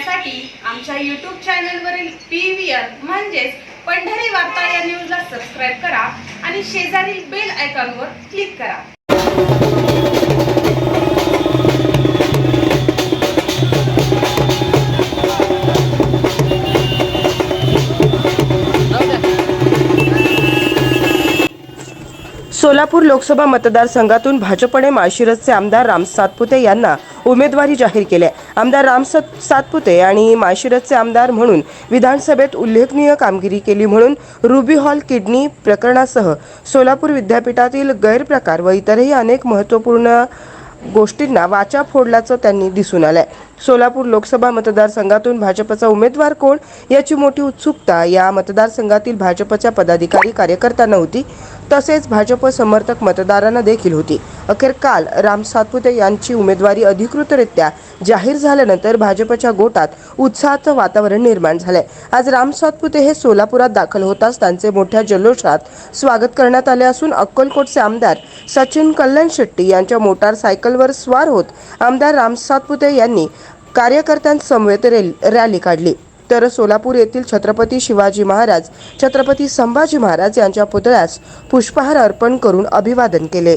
पाहण्यासाठी आमच्या यूट्यूब चॅनलवरील पी व्ही आर म्हणजेच पंढरी वार्ता या न्यूजला सबस्क्राईब करा आणि शेजारील बेल आयकॉनवर क्लिक करा. सोलापूर लोकसभा मतदारसंघातून भाजपने माळशिरसचे आमदार राम सातपुते यांना उमेदवारी जाहीर केली आहे. आमदार राम सातपुते आणि माळशिरसचे आमदार म्हणून विधानसभेत उल्लेखनीय कामगिरी केली म्हणून रुबी हॉल किडनी प्रकरणासह सोलापूर विद्यापीठातील गैरप्रकार व इतरही अनेक महत्त्वपूर्ण गोष्टींना वाचा फोडल्याचं त्यांनी दिसून आलंय. सोलापूर लोकसभा मतदारसंघातून भाजपचा उमेदवार कोण याची मोठी उत्सुकता या मतदारसंघातील भाजपच्या पदाधिकारी कार्यकर्त्यांना होती. तसेच भाजप समर्थक मतदारांना देखील होती. अखेर काल राम सातपुते यांची उमेदवारी अधिकृतरित्या जाहीर झाल्यानंतर भाजपच्या गोटात उत्साहाचं वातावरण निर्माण झालंय. आज राम सातपुते हे सोलापुरात दाखल होताच त्यांचे मोठ्या जल्लोषात स्वागत करण्यात आले असून अक्कलकोटचे आमदार सचिन कल्याण शेट्टी यांच्या मोटारसायकलवर स्वार होत आमदार राम सातपुते यांनी कार्यकर्त्यांसमवेत रेल रॅली काढली. तर सोलापूर येथील छत्रपती शिवाजी महाराज छत्रपती संभाजी महाराज यांच्या पुतळ्यास पुष्पहार अर्पण करून अभिवादन केले.